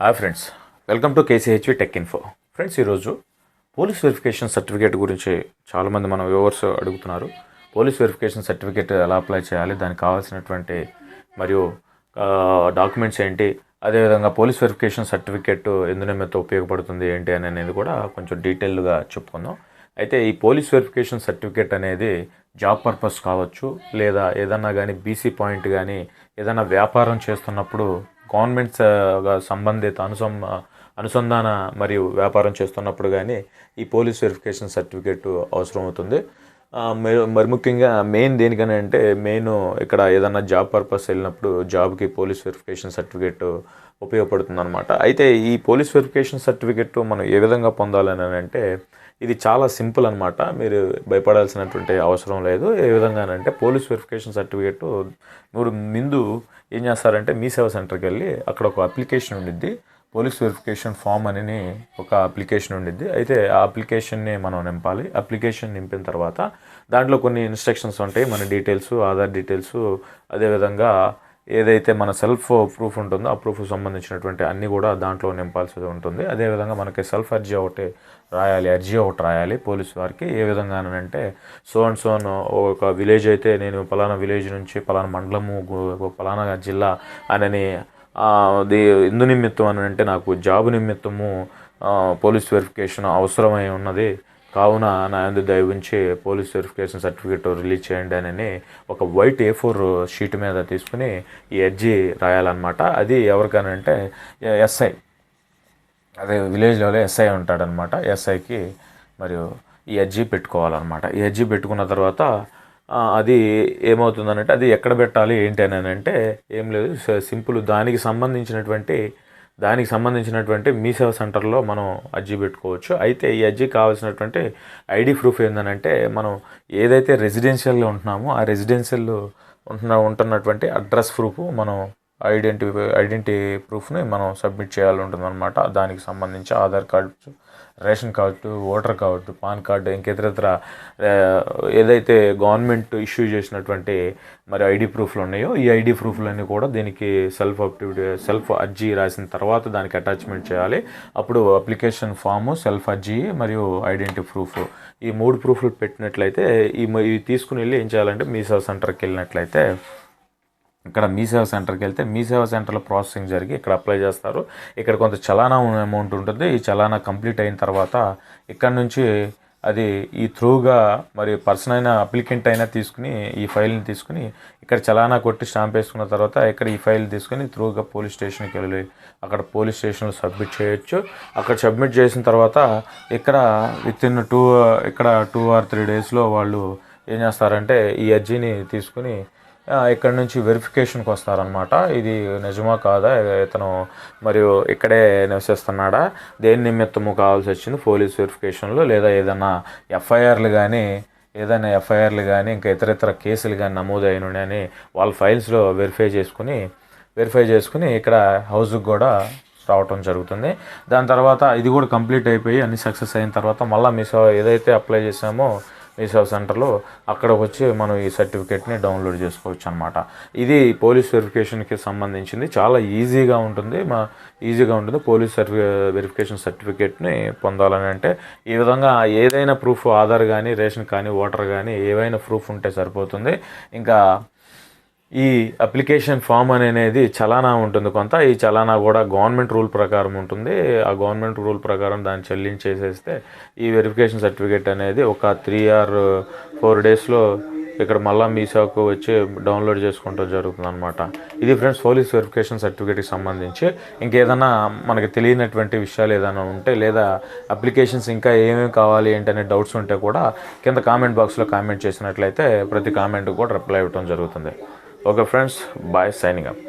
Hi friends welcome to KCHV tech info friends ఈరోజు police verification certificate గురించి చాలామంది మన వ్యూవర్స్ అడుగుతున్నారు. పోలీస్ వెరిఫికేషన్ సర్టిఫికేట్ ఎలా అప్లై చేయాలి దానికి కావాల్సినటువంటి మరియు డాక్యుమెంట్స్ ఏంటి అదేవిధంగా పోలీస్ వెరిఫికేషన్ సర్టిఫికేట్ ఎందునేమైతే ఉపయోగపడుతుంది ఏంటి అని అనేది కూడా కొంచెం డీటెయిల్గా చెప్పుకుందాం. అయితే ఈ పోలీస్ వెరిఫికేషన్ సర్టిఫికేట్ అనేది జాబ్ పర్పస్ కావచ్చు లేదా ఏదన్నా కానీ బీసీ పాయింట్ కానీ ఏదైనా వ్యాపారం చేస్తున్నప్పుడు గవర్నమెంట్స్ సంబంధిత అనుసం అనుసంధాన మరియు వ్యాపారం చేస్తున్నప్పుడు కానీ ఈ పోలీస్ వెరిఫికేషన్ సర్టిఫికేట్ అవసరం అవుతుంది మరి మరి ముఖ్యంగా మెయిన్ దేనికని అంటే మెయిన్ ఇక్కడ ఏదన్నా జాబ్ పర్పస్ వెళ్ళినప్పుడు జాబ్కి పోలీస్ వెరిఫికేషన్ సర్టిఫికేట్ ఉపయోగపడుతుంది అనమాట అయితే ఈ పోలీస్ వెరిఫికేషన్ సర్టిఫికేట్ మనం ఏ విధంగా పొందాలని అంటే ఇది చాలా సింపుల్ అనమాట మీరు భయపడాల్సినటువంటి అవసరం లేదు. ఏ విధంగా అంటే పోలీస్ వెరిఫికేషన్ సర్టిఫికేట్ మీరు ముందు ఏం చేస్తారంటే మీ సేవ సెంటర్కి వెళ్ళి అక్కడ ఒక అప్లికేషన్ ఉండిద్ది పోలీస్ వెరిఫికేషన్ ఫామ్ అని ఒక అప్లికేషన్ ఉండిద్ది. అయితే ఆ అప్లికేషన్ని మనం నింపాలి. అప్లికేషన్ నింపిన తర్వాత దాంట్లో కొన్ని ఇన్స్ట్రక్షన్స్ ఉంటాయి. మన డీటెయిల్స్ ఆధార్ డీటెయిల్స్ అదేవిధంగా ఏదైతే మన సెల్ఫ్ ప్రూఫ్ ఉంటుందో ఆ ప్రూఫ్ సంబంధించినటువంటి అన్నీ కూడా దాంట్లో నింపాల్సి ఉంటుంది. అదేవిధంగా మనకి సెల్ఫ్ అర్జీ ఒకటి రాయాలి అర్జీ ఒకటి రాయాలి పోలీసు వారికి. ఏ విధంగానంటే సో అండ్ సోన్ ఒక విలేజ్ అయితే నేను పలానా విలేజ్ నుంచి పలానా మండలము పలానా జిల్లా అని అది ఎందు నిమిత్తం అని అంటే నాకు జాబ్ నిమిత్తము పోలీస్ వెరిఫికేషన్ అవసరమై ఉన్నది. కావున నా యందు దయ ఉంచి పోలీస్ వెరిఫికేషన్ సర్టిఫికేట్ రిలీజ్ చేయండి అని ఒక వైట్ ఏ ఫోర్ షీట్ మీద తీసుకుని ఈ అర్జీ రాయాలన్నమాట. అది ఎవరికనంటే ఎస్ఐ అదే విలేజ్ ఎస్ఐ ఉంటాడనమాట ఎస్ఐకి మరియు ఈ అర్జీ పెట్టుకోవాలన్నమాట. ఈ అర్జీ పెట్టుకున్న తర్వాత అది ఏమవుతుందనంటే అది ఎక్కడ పెట్టాలి ఏంటి అని అంటే ఏం లేదు సింపుల్ దానికి సంబంధించినటువంటి దానికి సంబంధించినటువంటి మీ సేవ సెంటర్లో మనం అర్జీ పెట్టుకోవచ్చు. అయితే ఈ అర్జీ కావాల్సినటువంటి ఐడి ప్రూఫ్ ఏంటంటే మనం ఏదైతే రెసిడెన్షియల్లో ఉంటున్నామో ఆ రెసిడెన్షియల్ ఉంటున్న ఉంటున్నటువంటి అడ్రస్ ప్రూఫ్ మనం ఐడెంటి ఐడెంటిటీ ప్రూఫ్ని మనం సబ్మిట్ చేయాలి ఉంటుందన్నమాట. దానికి సంబంధించి Aadhaar card ration card voter card PAN card ఇంకేతరత్ర ఏదైతే గవర్నమెంట్ ఇష్యూ చేసినటువంటి మరి ఐడి ప్రూఫ్లు ఉన్నాయో ఈ ఐడి ప్రూఫ్లన్నీ కూడా దీనికి సెల్ఫ్ అప్టివిటీ సెల్ఫ్ అర్జీ రాసిన తర్వాత దానికి అటాచ్మెంట్ చేయాలి. అప్పుడు అప్లికేషన్ ఫాము సెల్ఫ్ అర్జీ మరియు ఐడెంటిటీ ప్రూఫ్. ఈ మూడు ప్రూఫ్లు పెట్టినట్లయితే ఈ తీసుకుని వెళ్ళి ఏం చేయాలంటే మీసా సెంటర్కి వెళ్ళినట్లయితే ఇక్కడ మీ సేవ సెంటర్కి వెళ్తే మీ సేవ సెంటర్లో ప్రాసెసింగ్ జరిగి ఇక్కడ అప్లై చేస్తారు. ఇక్కడ కొంత చలానా అమౌంట్ ఉంటుంది. ఈ చలానా కంప్లీట్ అయిన తర్వాత ఇక్కడ నుంచి అది ఈ త్రూగా మరి పర్సన్ అయినా అప్లికెంట్ అయినా తీసుకుని ఈ ఫైల్ని తీసుకుని ఇక్కడ చలానా కొట్టి స్టాంప్ వేసుకున్న తర్వాత ఇక్కడ ఈ ఫైల్ తీసుకుని త్రూగా పోలీస్ స్టేషన్కి వెళ్ళి అక్కడ పోలీస్ స్టేషన్లో సబ్మిట్ చేయొచ్చు. అక్కడ సబ్మిట్ చేసిన తర్వాత ఇక్కడ విత్ ఇన్ టూ ఇక్కడ టూ ఆర్ త్రీ డేస్లో వాళ్ళు ఏం చేస్తారంటే ఈ అర్జీని తీసుకుని ఇక్కడ నుంచి వెరిఫికేషన్కి వస్తారనమాట ఇది నిజమా కాదా? ఇతను మరియు ఇక్కడే నివసిస్తున్నాడా? దేని నిమిత్తము కావాల్సి వచ్చింది? పోలీస్ వెరిఫికేషన్లో లేదా ఏదైనా ఎఫ్ఐఆర్లు కానీ ఏదైనా ఎఫ్ఐఆర్లు కానీ ఇంకా ఇతర ఇతర కేసులు కానీ నమోదు అయినాయని వాళ్ళ ఫైల్స్లో వెరిఫై చేసుకుని వెరిఫై చేసుకుని ఇక్కడ హౌస్కి కూడా రావటం జరుగుతుంది. దాని తర్వాత ఇది కూడా కంప్లీట్ అయిపోయి అన్ని సక్సెస్ అయిన తర్వాత మళ్ళీ మీ ఏదైతే అప్లై చేసామో మీ సేవ సెంటర్లో అక్కడ వచ్చి మనం ఈ సర్టిఫికేట్ని డౌన్లోడ్ చేసుకోవచ్చు అనమాట ఇది పోలీస్ వెరిఫికేషన్కి సంబంధించింది. చాలా ఈజీగా ఉంటుంది. మా ఈజీగా ఉంటుంది పోలీస్ సర్వి వెరిఫికేషన్ సర్టిఫికేట్ని పొందాలని అంటే ఈ విధంగా ఏదైనా ప్రూఫ్ ఆధార్ కానీ రేషన్ కానీ ఓటర్ కానీ ఏవైనా ప్రూఫ్ ఉంటే సరిపోతుంది. ఇంకా ఈ అప్లికేషన్ ఫామ్ అనేది చలానా ఉంటుంది కొంత. ఈ చలానా కూడా గవర్నమెంట్ రూల్ ప్రకారం ఉంటుంది. ఆ గవర్నమెంట్ రూల్ ప్రకారం దాన్ని చెల్లించేసేస్తే ఈ వెరిఫికేషన్ సర్టిఫికేట్ అనేది ఒక త్రీ ఆర్ ఫోర్ డేస్లో ఇక్కడ మళ్ళీ మీసాకు వచ్చి డౌన్లోడ్ చేసుకుంటూ జరుగుతుంది అనమాట ఇది ఫ్రెండ్స్ పోలీస్ వెరిఫికేషన్ సర్టిఫికేట్కి సంబంధించి. ఇంకేదైనా మనకి తెలియనటువంటి విషయాలు ఏదైనా ఉంటే లేదా అప్లికేషన్స్ ఇంకా ఏమేమి కావాలి ఏంటనే డౌట్స్ ఉంటే కూడా కింద కామెంట్ బాక్స్లో కామెంట్ చేసినట్లయితే ప్రతి కామెంట్ కూడా రిప్లై ఇవ్వడం జరుగుతుంది. okay friends bye signing up